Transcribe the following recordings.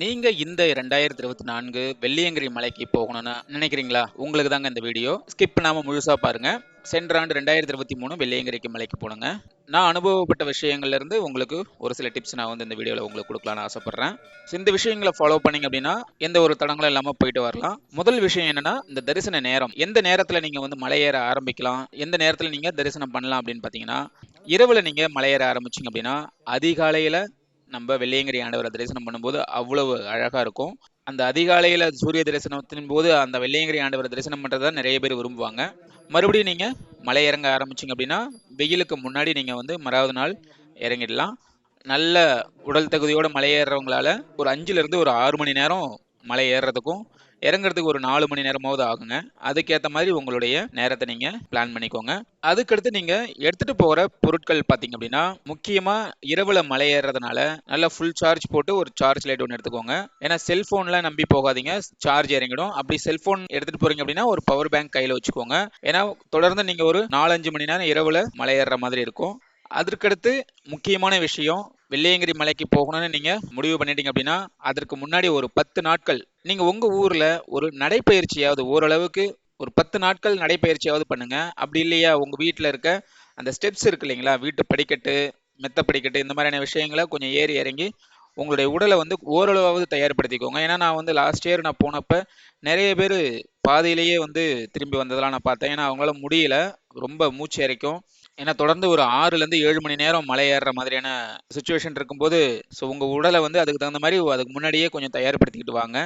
நீங்க இந்த ரெண்டாயிரத்தி இருபத்தி நான்கு வெள்ளியங்கிரி மலைக்கு போகணும்னு நினைக்கிறீங்களா? உங்களுக்கு தாங்க இந்த வீடியோ. ஸ்கிப் பண்ணாம முழுசா பாருங்க. சென்ற ஆண்டு ரெண்டாயிரத்தி இருபத்தி மூணு வெள்ளியங்கிரிக்கு மலைக்கு போனுங்க நான் அனுபவப்பட்ட விஷயங்கள்ல இருந்து உங்களுக்கு ஒரு சில டிப்ஸ் நான் வந்து இந்த வீடியோவில் உங்களுக்கு கொடுக்கலாம்னு ஆசைப்படுறேன். ஸோ இந்த விஷயங்களை ஃபாலோ பண்ணீங்க அப்படின்னா எந்த ஒரு தடங்களும் இல்லாமல் போயிட்டு வரலாம். முதல் விஷயம் என்னன்னா இந்த தரிசன நேரம். எந்த நேரத்தில் நீங்கள் வந்து மலையேற ஆரம்பிக்கலாம்? எந்த நேரத்தில் நீங்கள் தரிசனம் பண்ணலாம் அப்படின்னு பார்த்தீங்கன்னா இரவுல நீங்கள் மலையேற ஆரம்பிச்சிங்க அப்படின்னா அதிகாலையில் நம்ம வெள்ளையங்கிரி ஆண்டவரை தரிசனம் பண்ணும்போது அவ்வளவு அழகா இருக்கும். அந்த அதிகாலையில சூரிய தரிசனத்தின் போது அந்த வெள்ளையங்கிரி ஆண்டவரை தரிசனம் பண்றதை நிறைய பேர் விரும்புவாங்க. மறுபடியும் நீங்க மலை இறங்க ஆரம்பிச்சிங்க அப்படின்னா வெயிலுக்கு முன்னாடி நீங்க வந்து மறாவது நாள் இறங்கிடலாம். நல்ல உடல் தகுதியோட மலை ஏறுறவங்களால ஒரு அஞ்சுல இருந்து ஒரு ஆறு மணி நேரம் மலை ஏறுறதுக்கும் இறங்குறதுக்கு ஒரு நாலு மணி நேரமாவது ஆகுங்க. அதுக்கேற்ற மாதிரி உங்களுடைய நேரத்தை நீங்க பிளான் பண்ணிக்கோங்க. அதுக்கடுத்து நீங்க எடுத்துட்டு போற பொருட்கள் பாத்தீங்க அப்படின்னா முக்கியமா இரவுல மலை ஏறுறதுனால நல்லா ஃபுல் சார்ஜ் போட்டு ஒரு சார்ஜ் லைட் ஒன்று எடுத்துக்கோங்க. ஏன்னா செல்போன்ல நம்பி போகாதீங்க சார்ஜ் இறங்கிடும். அப்படி செல்போன் எடுத்துட்டு போறீங்க அப்படின்னா ஒரு பவர் பேங்க் கையில வச்சுக்கோங்க. ஏன்னா தொடர்ந்து நீங்க ஒரு நாலஞ்சு மணி நேரம் இரவுல மலை ஏறுற மாதிரி இருக்கும். அதற்கடுத்து முக்கியமான விஷயம் வெள்ளையங்கிரி மலைக்கு போகணும்னு நீங்க முடிவு பண்ணிட்டீங்க அப்படின்னா அதற்கு முன்னாடி ஒரு பத்து நாட்கள் நீங்க உங்க ஊர்ல ஒரு நடைப்பயிற்சியாவது ஓரளவுக்கு ஒரு பத்து நாட்கள் நடைப்பயிற்சியாவது பண்ணுங்க. அப்படி இல்லையா உங்க வீட்டில் இருக்க அந்த ஸ்டெப்ஸ் இருக்கு இல்லைங்களா வீட்டு படிக்கட்டு மெத்த படிக்கட்டு இந்த மாதிரியான விஷயங்களை கொஞ்சம் ஏறி இறங்கி உங்களுடைய உடலை வந்து ஓரளவாவது தயார்படுத்திக்கோங்க. ஏன்னா நான் வந்து லாஸ்ட் இயர் நான் போனப்ப நிறைய பேர் பாதையிலேயே வந்து திரும்பி வந்ததெல்லாம் நான் பார்த்தேன். ஏன்னா அவங்களால முடியல. ரொம்ப மூச்சு இறைக்கும் ஏன்னா தொடர்ந்து ஒரு ஆறுலேருந்து ஏழு மணி நேரம் மலை ஏறுற மாதிரியான சுச்சுவேஷன் இருக்கும்போது ஸோ உங்கள் உடலை வந்து அதுக்கு தகுந்த மாதிரி அதுக்கு முன்னாடியே கொஞ்சம் தயார்படுத்திக்கிட்டு வாங்க.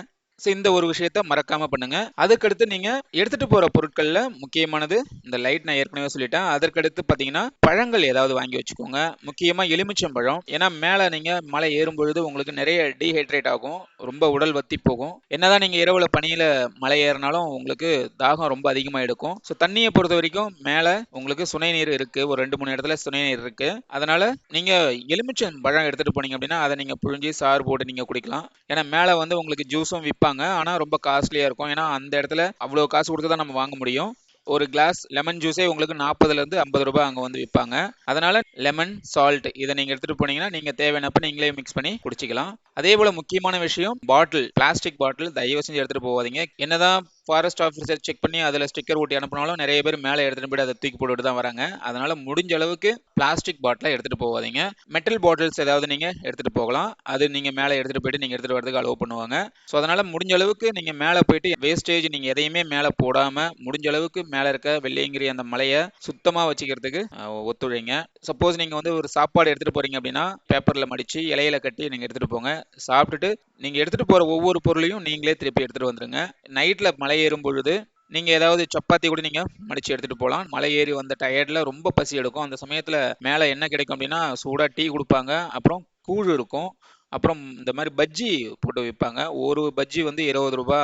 ஸோ இந்த ஒரு விஷயத்த மறக்காம பண்ணுங்க. அதுக்கடுத்து நீங்க எடுத்துட்டு போற பொருட்கள்ல முக்கியமானது இந்த லைட் நான் ஏற்கனவே சொல்லிட்டேன். அதற்கடுத்து பாத்தீங்கன்னா பழங்கள் ஏதாவது வாங்கி வச்சுக்கோங்க. முக்கியமா எலுமிச்சம்பழம் ஏன்னா மேல நீங்க மலை ஏறும் பொழுது உங்களுக்கு நிறைய டீஹைட்ரேட் ஆகும். ரொம்ப உடல் வத்தி போகும். என்னதான் நீங்க இரவுல பனியில மலை ஏறினாலும் உங்களுக்கு தாகம் ரொம்ப அதிகமா எடுக்கும். ஸோ தண்ணியை பொறுத்த வரைக்கும் மேல உங்களுக்கு சுனை நீர் இருக்கு. ஒரு ரெண்டு மூணு இடத்துல சுனை நீர் இருக்கு. அதனால நீங்க எலுமிச்சம் பழம் எடுத்துட்டு போனீங்க அப்படின்னா அதை நீங்க புழிஞ்சி சாறு போட்டு நீங்க குடிக்கலாம். ஏன்னா மேல வந்து உங்களுக்கு ஜூஸும் விற்பாங்க விற்பாங்க ஆனால் ரொம்ப காஸ்ட்லியாக இருக்கும். ஏன்னா அந்த இடத்துல அவ்வளோ காசு கொடுத்து தான் நம்ம வாங்க முடியும். ஒரு கிளாஸ் லெமன் ஜூஸே உங்களுக்கு நாற்பதுலேருந்து ஐம்பது ரூபாய் அங்கே வந்து விற்பாங்க. அதனால லெமன் சால்ட் இதை நீங்கள் எடுத்துகிட்டு போனீங்கன்னா நீங்கள் தேவையானப்ப நீங்களே மிக்ஸ் பண்ணி குடிச்சிக்கலாம். அதே போல் முக்கியமான விஷயம் பாட்டில் பிளாஸ்டிக் பாட்டில் தயவு செஞ்சு எடுத்துகிட்டு போகாதீங்க. என்னதான் ஃபாரஸ்ட் ஆஃபீஸர் செக் பண்ணி அதில் ஸ்டிக்கர் ஓட்டி அனுப்பினாலும் நிறைய பேர் மேலே எடுத்துகிட்டு போய்ட்டு அதை தூக்கி போட்டுட்டு தான் வராங்க. அதனால் முடிஞ்ச அளவுக்கு பிளாஸ்டிக் பாட்டிலை எடுத்துகிட்டு போகாதீங்க. மெட்டல் பாட்டில்ஸ் ஏதாவது நீங்கள் எடுத்துகிட்டு போகலாம். அது நீங்கள் மேலே எடுத்துகிட்டு போயிட்டு நீங்கள் எடுத்துகிட்டு வரதுக்கு அலோவ் பண்ணுவாங்க. ஸோ அதனால் முடிஞ்ச அளவுக்கு நீங்கள் மேலே போயிட்டு வேஸ்டேஜ் நீங்கள் எதையுமே மேலே போடாமல் முடிஞ்ச அளவுக்கு மேலே இருக்க வெள்ளையங்கிரி அந்த மலையை சுத்தமாக வச்சுக்கிறதுக்கு ஒத்துழைங்க. சப்போஸ் நீங்கள் வந்து ஒரு சாப்பாடு எடுத்துகிட்டு போகிறீங்க அப்படின்னா பேப்பரில் மடித்து இலையில கட்டி நீங்கள் எடுத்துகிட்டு போங்க. சாப்பிட்டுட்டு நீங்கள் எடுத்துகிட்டு போகிற ஒவ்வொரு பொருளையும் நீங்களே திருப்பி எடுத்துகிட்டு வந்துடுங்க நைட்டில் மலை ஏறும் பொழுது நீங்கள் ஏதாவது சப்பாத்தி கூட நீங்கள் மடித்து எடுத்துகிட்டு போகலாம் மலை ஏறி வந்த டயர்டில் ரொம்ப பசி எடுக்கும். அந்த சமயத்தில் மேலே என்ன கிடைக்கும் அப்படின்னா சூடாக டீ கொடுப்பாங்க. அப்புறம் கூழ் இருக்கும். அப்புறம் இந்த மாதிரி பஜ்ஜி போட்டு விற்பாங்க. ஒரு பஜ்ஜி வந்து இருபது ரூபா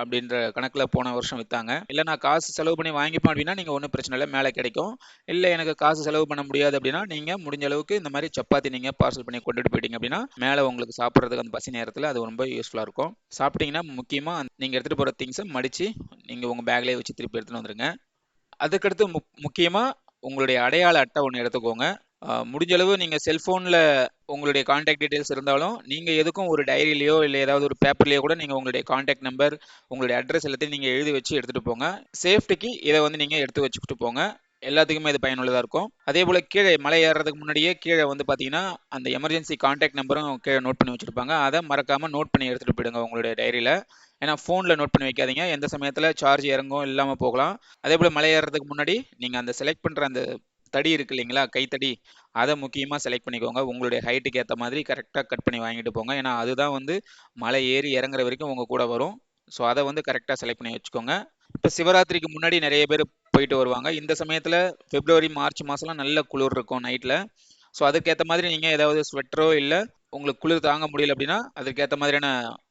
அப்படின்ற கணக்கில் போன வருஷம் விற்றாங்க இல்லை நான் காசு செலவு பண்ணி வாங்கிப்பேன் அப்படின்னா நீங்கள் ஒன்றும் பிரச்சனை இல்லை மேலே கிடைக்கும். இல்லை எனக்கு காசு செலவு பண்ண முடியாது அப்படின்னா நீங்கள் முடிஞ்ச அளவுக்கு இந்த மாதிரி சப்பாத்தி நீங்கள் பார்சல் பண்ணி கொண்டுட்டு போயிட்டீங்க அப்படின்னா மேலே உங்களுக்கு சாப்பிட்றதுக்கு அந்த பசி நேரத்தில் அது ரொம்ப யூஸ்ஃபுல்லாக இருக்கும். சாப்பிட்டீங்கன்னா முக்கியமாக நீங்கள் எடுத்துகிட்டு போகிற திங்ஸை மடித்து நீங்கள் உங்கள் பேக்லேயே வச்சு திருப்பி எடுத்துகிட்டு வந்துருங்க. அதுக்கடுத்து முக் முக்கியமாக உங்களுடைய அடையாள அட்டை ஒன்று எடுத்துக்கோங்க. முடிஞ்சளவு நீங்கள் செல்ஃபோனில் உங்களுடைய காண்டாக்ட் டீட்டெயில்ஸ் இருந்தாலும் நீங்கள் எதுக்கும் ஒரு டைரியிலையோ இல்லை ஏதாவது ஒரு பேப்பர்லேயோ கூட நீங்கள் உங்களுடைய காண்டாக்ட் நம்பர் உங்களுடைய அட்ரஸ் எல்லாத்தையும் நீங்கள் எழுதி வச்சு எடுத்துகிட்டு போங்க. சேஃப்டிக்கு இதை வந்து நீங்கள் எடுத்து வச்சுக்கிட்டு போங்க. எல்லாத்துக்குமே இது பயனுள்ளதாக இருக்கும். அதே போல் கீழே மலை ஏறுறதுக்கு முன்னாடியே கீழே வந்து பார்த்தீங்கன்னா அந்த எமர்ஜென்சி காண்டாக்ட் நம்பரும் கீழே நோட் பண்ணி வச்சுருப்பாங்க. அதை மறக்காமல் நோட் பண்ணி எடுத்துகிட்டு போயிடுங்க உங்களுடைய டைரியில் ஏன்னா ஃபோனில் நோட் பண்ணி வைக்காதீங்க. எந்த சமயத்தில் சார்ஜ் இறங்கும் இல்லாமல் போகலாம். அதே போல் மலை ஏறுறதுக்கு முன்னாடி நீங்கள் அந்த செலக்ட் பண்ணுற அந்த தடி இருக்கு இல்லைங்களா? கைத்தடி அதை முக்கியமாக செலக்ட் பண்ணிக்கோங்க. உங்களுடைய ஹைட்டுக்கு ஏற்ற மாதிரி கரெக்டாக கட் பண்ணி வாங்கிட்டு போங்க. ஏன்னா அதுதான் வந்து மலை ஏறி இறங்குற வரைக்கும் உங்கள் கூட வரும். ஸோ அதை வந்து கரெக்டாக செலக்ட் பண்ணி வச்சுக்கோங்க. இப்போ சிவராத்திரிக்கு முன்னாடி நிறைய பேர் போயிட்டு வருவாங்க. இந்த சமயத்தில் பிப்ரவரி மார்ச் மாதம்லாம் நல்ல குளிர் இருக்கும் நைட்டில் ஸோ அதுக்கேற்ற மாதிரி நீங்கள் ஏதாவது ஸ்வெட்டரோ இல்லை உங்களுக்கு குளிர் தாங்க முடியல அப்படின்னா அதுக்கேற்ற மாதிரியான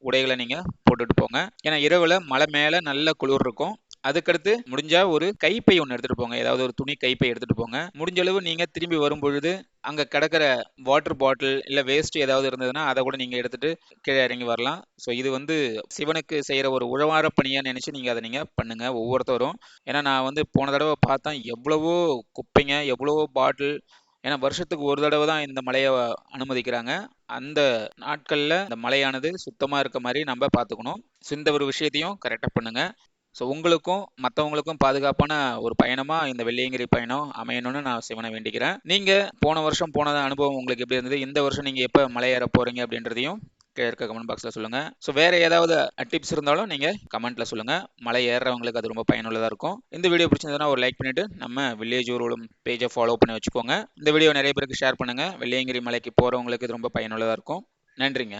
உடைகளை நீங்கள் போட்டுட்டு போங்க. ஏன்னா இரவில் மலை மேலே நல்ல குளிர் இருக்கும். அதுக்கடுத்து முடிஞ்சா ஒரு கைப்பை ஒன்று எடுத்துட்டு போங்க. ஏதாவது ஒரு துணி கைப்பை எடுத்துட்டு போங்க. முடிஞ்ச அளவு நீங்க திரும்பி வரும்பொழுது அங்க கிடக்கிற வாட்டர் பாட்டில் இல்ல வேஸ்ட் ஏதாவது இருந்ததுன்னா அதை கூட நீங்க எடுத்துட்டு கீழே இறங்கி வரலாம். ஸோ இது வந்து சிவனுக்கு செய்யற ஒரு உழவார பணியா நினைச்சு நீங்க அதை நீங்க பண்ணுங்க ஒவ்வொருத்தரும். ஏன்னா நான் வந்து போன தடவை பார்த்தேன் எவ்வளவோ குப்பைங்க எவ்வளவோ பாட்டில் ஏன்னா வருஷத்துக்கு ஒரு தடவை தான் இந்த மலையை அனுமதிக்கிறாங்க. அந்த நாட்களில் இந்த மலையானது சுத்தமாக இருக்க மாதிரி நம்ம பார்த்துக்கணும். ஸோ இந்த ஒரு விஷயத்தையும் கரெக்டாக பண்ணுங்கள் ஸோ உங்களுக்கும் மற்றவங்களுக்கும் பாதுகாப்பான ஒரு பயணமாக இந்த வெள்ளியங்கிரி பயணம் அமையணும்னு நான் சிவனை வேண்டிக்கிறேன். நீங்கள் போன வருஷம் போன அனுபவம் உங்களுக்கு எப்படி இருந்தது? இந்த வருஷம் நீங்கள் எப்போ மலையேற போகிறீங்க அப்படின்றதையும் இருக்க கமெண்ட் பாக்ஸில் சொல்லுங்கள் ஸோ வேறு ஏதாவது டிப்ஸ் இருந்தாலும் நீங்கள் கமெண்ட்டில் சொல்லுங்கள் மலை ஏறுறவங்களுக்கு அது ரொம்ப பயனுள்ளதாக இருக்கும். இந்த வீடியோ பிடிச்சிருந்ததுன்னா ஒரு லைக் பண்ணிவிட்டு நம்ம வில்லேஜ் ஊர்வலம் பேஜை ஃபாலோ பண்ணி வச்சுக்கோங்க. இந்த வீடியோ நிறைய பேருக்கு ஷேர் பண்ணுங்கள் வெள்ளியங்கிரி மலைக்கு போகிறவங்களுக்கு இது ரொம்ப பயனுள்ளதாக இருக்கும். நன்றிங்க.